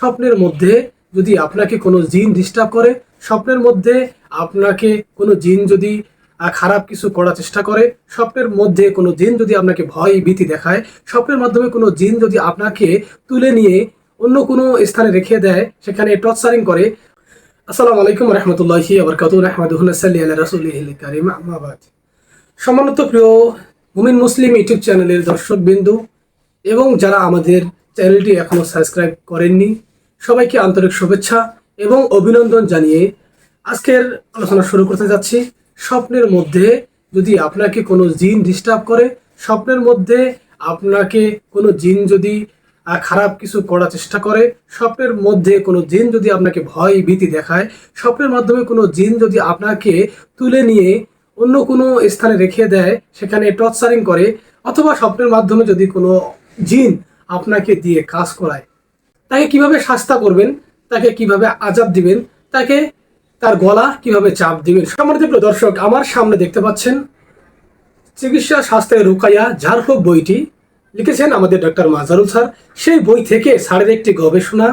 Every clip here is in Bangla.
স্বপ্নের মধ্যে যদি আপনাকে কোনো জিন ডিস্টার্ব করে, স্বপ্নের মধ্যে আপনাকে কোনো জিন যদি খারাপ কিছু করার চেষ্টা করে, স্বপ্নের মধ্যে কোনো জিন যদি আপনাকে ভয়, ভীতি দেখায়, স্বপ্নের মাধ্যমে কোনো জিন যদি আপনাকে তুলে নিয়ে অন্য কোনো স্থানে রেখে দেয়, সেখানে টর্চারিং করে, আসসালামু আলাইকুম রহমতুল্লাহি আবরকাত রহমতুল্লাহ সাল্লি আল্লাহ রসুল্লাহ কারিম আমাবাদ সম্মানিত প্রিয় মুমিন মুসলিম ইউটিউব চ্যানেলের দর্শক বিন্দু এবং যারা আমাদের চ্যানেলটি এখনও সাবস্ক্রাইব করেননি সবাইকে আন্তরিক শুভেচ্ছা এবং অভিনন্দন জানিয়ে আজকের আলোচনা শুরু করতে যাচ্ছি। স্বপ্নের মধ্যে যদি আপনাকে কোনো জিন ডিস্টার্ব করে, স্বপ্নের মধ্যে আপনাকে কোনো জিন যদি খারাপ কিছু করার চেষ্টা করে, স্বপ্নের মধ্যে কোনো জিন যদি আপনাকে ভয় ভীতি দেখায়, স্বপ্নের মাধ্যমে কোনো জিন যদি আপনাকে তুলে নিয়ে অন্য কোনো স্থানে রেখে দেয়, সেখানে টর্চারিং করে, অথবা স্বপ্নের মাধ্যমে যদি কোনো জিন আপনাকে দিয়ে কাজ করায় তাকে কীভাবে শাস্তা করবেন, তাকে কীভাবে আজাব দিবেন, তাকে তার গলা কীভাবে চাপ দিবেন? সম্মানিত প্রিয় দর্শক, আমার সামনে দেখতে পাচ্ছেন চিকিৎসা শাস্ত্রের রুকাইয়া ঝাড়ফুঁক বইটি লিখেছেন আমাদের ডক্টর মাজারুল স্যার। সেই বই থেকে স্যারের একটি গবেষণা,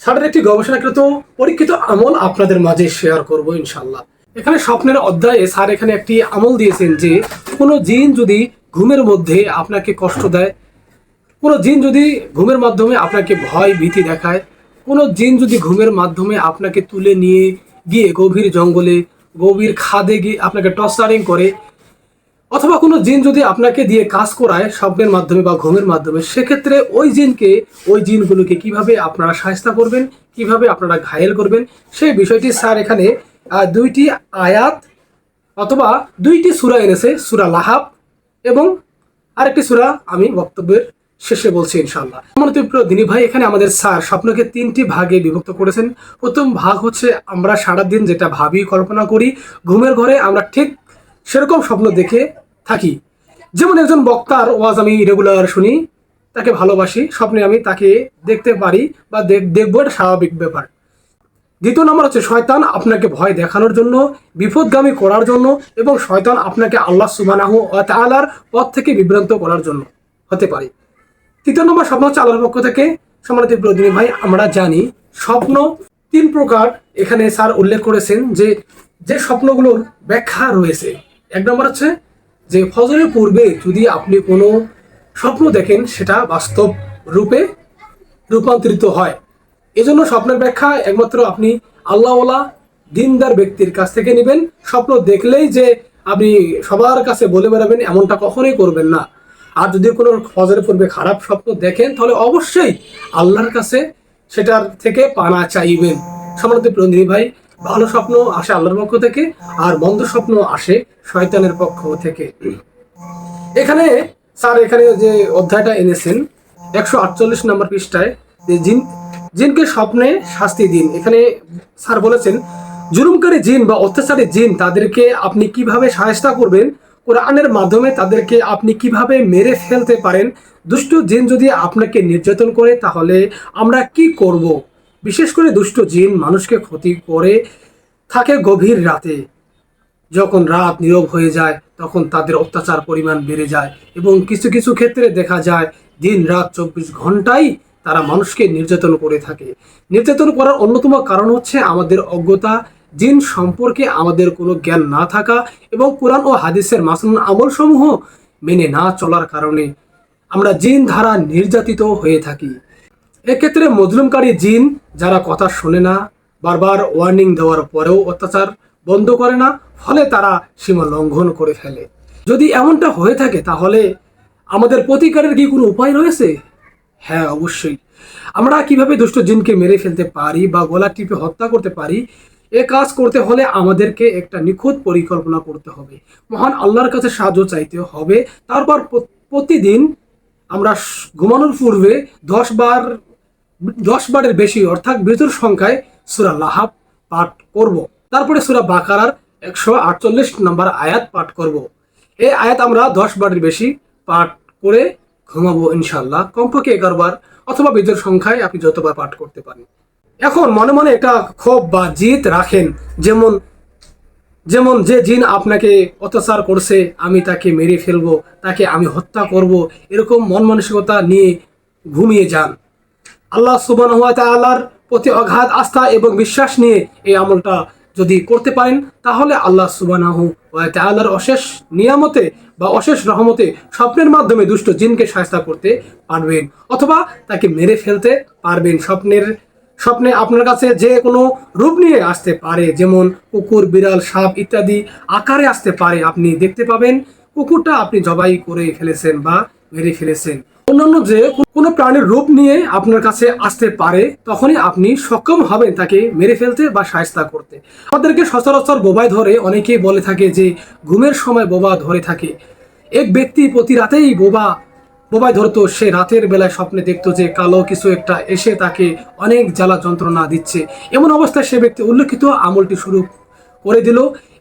স্যারের একটি গবেষণাকৃত পরীক্ষিত আমল আপনাদের মাঝে শেয়ার করব ইনশাল্লাহ এখানে স্বপ্নের অধ্যায়ে স্যার এখানে একটি আমল দিয়েছেন যে কোনো জিন যদি ঘুমের মধ্যে আপনাকে কষ্ট দেয় কোনো জিন যদি ঘুমের মাধ্যমে আপনাকে ভয়, ভীতি দেখায়, কোনো জিন যদি ঘুমের মাধ্যমে আপনাকে তুলে নিয়ে গিয়ে গভীর জঙ্গলে, গভীর খাদে গিয়ে আপনাকে টর্চারিং করে, অথবা কোনো জিন যদি আপনাকে দিয়ে কাজ করায় স্বপ্নের মাধ্যমে বা ঘুমের মাধ্যমে, সেক্ষেত্রে ওই জিনকে, ওই জিনগুলোকে কীভাবে আপনারা সাহায্য করবেন, কীভাবে আপনারা ঘায়েল করবেন, সেই বিষয়টি স্যার এখানে দুইটি আয়াত অথবা দুইটি সূরা এনেছে, সূরা লাহাব এবং আরেকটি সূরা আমি বক্তব্যের শেষে বলছি ইনশাল্লাহ আমার প্রিয় দিনী ভাই, এখানে আমাদের স্যার স্বপ্নকে তিনটি ভাগে বিভক্ত করেছেন। প্রথম ভাগ হচ্ছে, আমরা সারাদিন যেটা ভাবি, কল্পনা করি, ঘুমের ঘরে আমরা ঠিক সেরকম স্বপ্ন দেখে থাকি। যেমন একজন বক্তার ওয়াজ আমি রেগুলার শুনি, তাকে ভালোবাসি, স্বপ্নে আমি তাকে দেখতে পারি বা দেখ- দেখব, এটা স্বাভাবিক ব্যাপার। দ্বিতীয় নম্বর হচ্ছে, শয়তান আপনাকে ভয় দেখানোর জন্য, বিপদগামী করার জন্য এবং শয়তান আপনাকে আল্লাহ সুবানাহু তাআলার পথ থেকে বিভ্রান্ত করার জন্য হতে পারে। তৃতীয় নম্বর স্বপ্ন হচ্ছে আল্লাহর পক্ষ থেকে সম্মানিত প্রদিনী ভাই, আমরা জানি স্বপ্ন তিন প্রকার। এখানে স্যার উল্লেখ করেছেন যে যে স্বপ্নগুলোর ব্যাখ্যা রয়েছে। এক নম্বর হচ্ছে যে, ফজরের পূর্বে যদি আপনি কোনো স্বপ্ন দেখেন, সেটা বাস্তব রূপে রূপান্তরিত হয়। এজন্য স্বপ্নের ব্যাখ্যা একমাত্র আপনি আল্লাহওয়ালা, দিনদার ব্যক্তির কাছ থেকে নেবেন। স্বপ্ন দেখলেই যে আপনি সবার কাছে বলে বেড়াবেন, এমনটা কখনোই করবেন না। আর যদি কোনো ফজরের পূর্বে খারাপ স্বপ্ন দেখেন, তাহলে অবশ্যই আল্লাহর কাছে সেটার থেকে পানা চাইবেন। সম্মানিত প্রতিনিধি ভাই, ভালো স্বপ্ন আসে আল্লাহর পক্ষ থেকে, আর মন্দ স্বপ্ন আসে শয়তানের পক্ষ থেকে। এখানে স্যার, এখানে যে অধ্যায়টা এনেছেন, একশো আটচল্লিশ নম্বর পৃষ্ঠায়, যে জিন, জিনকে স্বপ্নে শাস্তি দিন। এখানে স্যার বলেছেন, জুলুমকারী জিন বা অত্যাচারী জিন, তাদেরকে আপনি কীভাবে সাহায্য করবেন কোরআনের মাধ্যমে তাদেরকে আপনি কীভাবে মেরে ফেলতে পারেন? দুষ্ট জিন যদি আপনাকে নির্যাতন করে, তাহলে আমরা কি করব? বিশেষ করে দুষ্ট জিন মানুষকে ক্ষতি করে থাকে গভীর রাতে। যখন রাত নীরব হয়ে যায়, তখন তাদের অত্যাচার পরিমাণ বেড়ে যায় এবং কিছু কিছু ক্ষেত্রে দেখা যায়, দিন রাত চব্বিশ ঘন্টাই তারা মানুষকে নির্যাতন করে থাকে। নির্যাতন করার অন্যতম কারণ হচ্ছে আমাদের অজ্ঞতা জিন সম্পর্কে আমাদের কোনো জ্ঞান না থাকা এবং কোরআন ও হাদিসের মাসনুন আমলসমূহ মেনে না চলার কারণে আমরা জিন ধারা নির্যাতিত হয়ে থাকি। এক্ষেত্রে মজলুমকারী জিন যারা কথা শোনে না, বারবার ওয়ার্নিং দেওয়ার পরেও অত্যাচার বন্ধ করে না, ফলে তারা সীমা লঙ্ঘন করে ফেলে। যদি এমনটা হয়ে থাকে, তাহলে আমাদের প্রতিকারের কি কোনো উপায় রয়েছে? হ্যাঁ অবশ্যই। আমরা কীভাবে দুষ্ট জিনকে মেরে ফেলতে পারি বা গলা টিপে হত্যা করতে পারি এ কাজ করতে হলে আমাদেরকে একটা নিখুঁত পরিকল্পনা করতে হবে মহান আল্লাহর কাছে সাহায্য চাইতে হবে তারপর প্রতিদিন আমরা ঘুমানোর পূর্বে দশ বার, দশ বারের বেশি অর্থাৎ বিজুর সংখ্যায় সুরা লাহাব পাঠ করব। তারপরে সুরা বাকারার একশো আটচল্লিশ নম্বর আয়াত পাঠ করব। এই আয়াত আমরা দশ বারের বেশি পাঠ করে ঘুমাবো ইনশাল্লাহ কমপক্ষে এগারো বার অথবা বিজুর সংখ্যায় আপনি যতবার পাঠ করতে পারেন এখন মনে মনে একটা ক্ষোভ বা জিত রাখেন। যেমন যেমন যে জিন আপনাকে অত্যাচার করছে, আমি তাকে মেরে ফেলব, তাকে আমি হত্যা করব, এরকম মন মানসিকতা নিয়ে ঘুমিয়ে যান। আল্লাহ সুবান আল্লাহর প্রতি অগাধ আস্থা এবং বিশ্বাস নিয়ে এই আমলটা যদি করতে পারেন, তাহলে আল্লাহ সুবানাহ তাআলার অশেষ নিয়ামতে বা অশেষ রহমতে স্বপ্নের মাধ্যমে দুষ্ট জিনকে সাহায্য করতে পারবেন, অথবা তাকে মেরে ফেলতে পারবেন স্বপ্নের স্বপ্নে আপনার কাছে যে কোনো রূপ নিয়ে আসতে পারে, যেমন কুকুর, বিড়াল, সাপ ইত্যাদি আকারে আসতে পারে। আপনি দেখতে পাবেন কুকুরটা আপনি জবাই করে ফেলেছেন বা মেরে ফেলেছেন। অন্যান্য যে কোনো প্রাণীর রূপ নিয়ে আপনার কাছে আসতে পারে, তখনই আপনি সক্ষম হবেন তাকে মেরে ফেলতে বা সায়স্তা করতে। আমাদেরকে সচরাচর বোবায় ধরে, অনেকেই বলে থাকে যে, ঘুমের সময় বোবা ধরে থাকে। এক ব্যক্তি প্রতি রাতেই বোবা বোবায় ধরতো, সে রাতের বেলায় স্বপ্নে দেখতো যে কালো কিছু একটা এসে তাকে অনেক জ্বালা যন্ত্রণা দিচ্ছে। এমন অবস্থায় সে ব্যক্তি উল্লেখিত আমলটি শুরু করে দিল।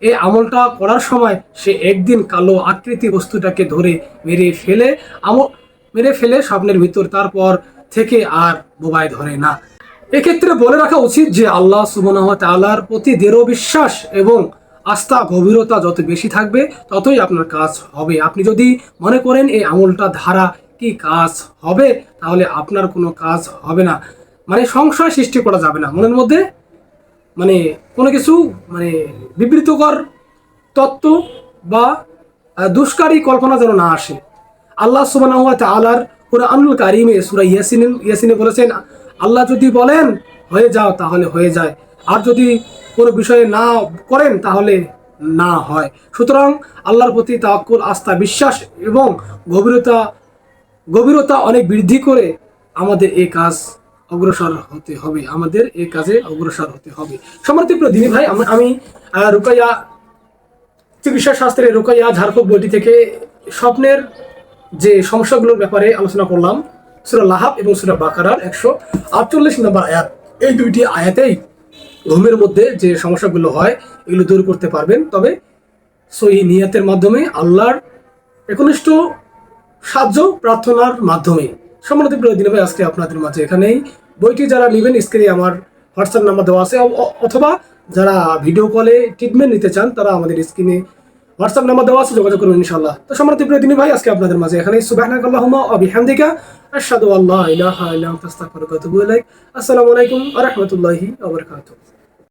এই আমলটা করার সময় সে একদিন কালো আকৃতি বস্তুটাকে ধরে মেরে ফেলে, আমল মেরে ফেলে স্বপ্নের ভিতর, তারপর থেকে আর বোবায় ধরে না। এক্ষেত্রে বলে রাখা উচিত যে আল্লাহ সুবনাহ তাআলার প্রতি দৃঢ় বিশ্বাস এবং আস্থা, গভীরতা যত বেশি থাকবে, ততই আপনার কাজ হবে। আপনি যদি মনে করেন এই আমলটা ধারা কি কাজ হবে, তাহলে আপনার কোনো কাজ হবে না। মানে সংশয় সৃষ্টি করা যাবে না। মনের মধ্যে মানে কোনো কিছু মানে বিবৃতকর তত্ত্ব বা দুষ্কারী কল্পনা যেন না আসে। আল্লাহ সুবাহ তালার কোরআনুল কারিমে সুরা ইয়াসিন, ইয়াসিনে বলেছেন, আল্লাহ যদি বলেন, হয়ে যাও তাহলে হয়ে যায়। আর যদি কোনো বিষয়ে না করেন তাহলে না হয়। সুতরাং আল্লাহর প্রতি তাওয়াক্কুল, আস্থা, বিশ্বাস এবং গভীরতা গভীরতা অনেক বৃদ্ধি করে আমাদের এই কাজ অগ্রসর হতে হবে। আমাদের এই কাজে অগ্রসর হতে হবে। সমর্থিত দিনী ভাই আমি- রুকাইয়া চিকিৎসা শাস্ত্রে রুকাইয়া ঝাড়খণ্ড বইটি থেকে স্বপ্নের যে সমস্যাগুলোর ব্যাপারে আলোচনা করলাম, সুরা লাহাব এবং সুরা বাকারার একশো আটচল্লিশ নম্বর আয়াত। এই দুইটি আয়াতেই ঘুমের মধ্যে যে সমস্যাগুলো হয়, এগুলো দূর করতে পারবেন। তবে সহি নিয়াতের মাধ্যমে আল্লাহর একনিষ্ঠ সাহায্য, প্রার্থনার মাধ্যমে। সম্মানিত প্রিয় দিনে ভাই আজকে আপনাদের মাঝে এখানেই বইটি যারা নেবেন, স্ক্রিনে আমার হোয়াটসঅ্যাপ নাম্বার দেওয়া আছে অথবা যারা ভিডিও কলে ট্রিটমেন্ট নিতে চান, তারা আমাদের স্ক্রিনে হোয়াটসঅ্যাপ নাম্বার দেওয়া আছে, যোগাযোগ করুন ইনশাআল্লাহ। তো সম্মানিত প্রিয় দিনী ভাই আজকে আপনাদের মাঝে এখানে সুবহানাকাল্লাহুম্মা ওয়া বিহামদিকা, আশহাদু আল্লা ইলাহা ইল্লা আনতা, আস্তাগফিরুকা ওয়া আতুবু ইলাইক। আসসালামু আলাইকুম ওয়া রাহমাতুল্লাহি ওয়া বারাকাতুহু।